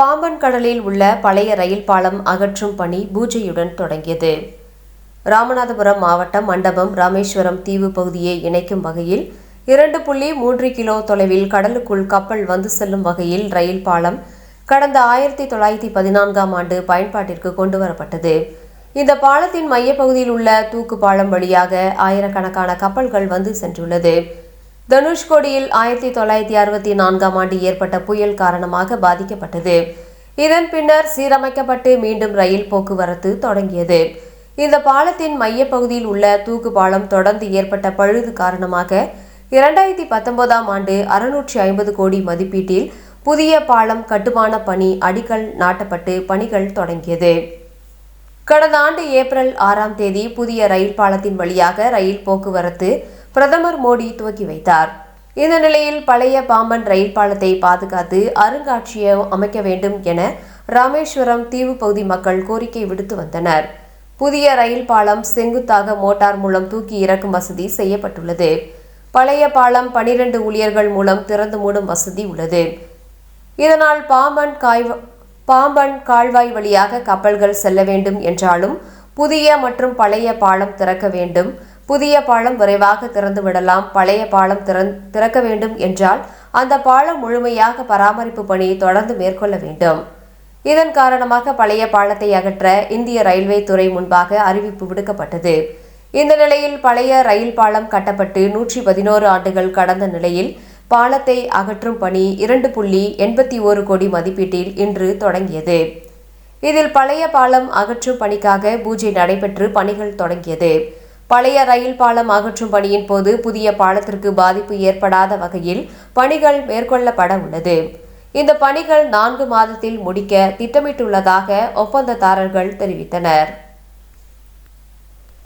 பாம்பன் கடலில் உள்ள பழைய ரயில் பாலம் அகற்றும் பணி பூஜையுடன் தொடங்கியது. ராமநாதபுரம் மாவட்டம் மண்டபம் ராமேஸ்வரம் தீவு பகுதியை இணைக்கும் வகையில் இரண்டு புள்ளி மூன்று கிலோ தொலைவில் கடலுக்குள் கப்பல் வந்து செல்லும் வகையில் ரயில் பாலம் கடந்த ஆயிரத்தி தொள்ளாயிரத்தி பதினான்காம் ஆண்டு பயன்பாட்டிற்கு கொண்டு வரப்பட்டது இந்த பாலத்தின் மையப்பகுதியில் உள்ள தூக்கு பாலம் வழியாக ஆயிரக்கணக்கான கப்பல்கள் வந்து சென்றுள்ளது. தனுஷ்கோடியில் ஆயிரத்தி தொள்ளாயிரத்தி அறுபத்தி நான்காம் ஆண்டு ஏற்பட்ட புயல் காரணமாக பாதிக்கப்பட்டது. இதன் பின்னர் சீரமைக்கப்பட்டு மீண்டும் ரயில் போக்குவரத்து தொடங்கியது. இந்த பாலத்தின் மையப்பகுதியில் உள்ள தூக்கு பாலம் தொடர்ந்து ஏற்பட்ட பழுது காரணமாக இரண்டாயிரத்தி பத்தொன்பதாம் ஆண்டு அறுநூற்றி ஐம்பது கோடி மதிப்பீட்டில் புதிய பாலம் கட்டுமான பணி அடிக்கல் நாட்டப்பட்டு பணிகள் தொடங்கியது. கடந்த ஆண்டு ஏப்ரல் ஆறாம் தேதி புதிய ரயில் பாலத்தின் வழியாக ரயில் போக்குவரத்து பிரதமர் மோடி துவக்கி வைத்தார். இந்த நிலையில் பழைய பாம்பன் ரயில் பாலத்தை பாதுகாத்து அருங்காட்சியகம் அமைக்க வேண்டும் என ராமேஸ்வரம் தீவு பகுதி மக்கள் கோரிக்கை விடுத்து வந்தனர். புதிய ரயில் பாலம் செங்குத்தாக மோட்டார் மூலம் தூக்கி இறக்கும் வசதி செய்யப்பட்டுள்ளது. பழைய பாலம் பனிரெண்டு ஊழியர்கள் மூலம் திறந்து மூடும் வசதி உள்ளது. இதனால் பாம்பன் காய்வ பாம்பன் கால்வாய் வழியாக கப்பல்கள் செல்ல வேண்டும் என்றாலும் புதிய மற்றும் பழைய பாலம் திறக்க வேண்டும். புதிய பாலம் விரைவாக திறந்து விடலாம் பழைய பாலம் திறந் திறக்க வேண்டும் என்றால் அந்த பாலம் முழுமையாக பராமரிப்பு பணி தொடர்ந்து மேற்கொள்ள வேண்டும். இதன் காரணமாக பழைய பாலத்தை அகற்ற இந்திய ரயில்வே துறை முன்பாக அறிவிப்பு விடுக்கப்பட்டது. இந்த நிலையில் பழைய ரயில் பாலம் கட்டப்பட்டு நூற்றி பதினோரு ஆண்டுகள் கடந்த நிலையில் பாலத்தை அகற்றும் பணி இரண்டு புள்ளி எண்பத்தி ஓரு கோடி மதிப்பீட்டில் இன்று தொடங்கியது. இதில் பழைய பாலம் அகற்றும் பணிக்காக பூஜை நடைபெற்று பணிகள் தொடங்கியது. பழைய ரயில் பாலம் அகற்றும் பணியின் போது புதிய பாலத்திற்கு பாதிப்பு ஏற்படாத வகையில் பணிகள் மேற்கொள்ளப்பட உள்ளது. இந்த பணிகள் நான்கு மாதத்தில் முடிக்க திட்டமிட்டுள்ளதாக ஒப்பந்ததாரர்கள் தெரிவித்தனர்.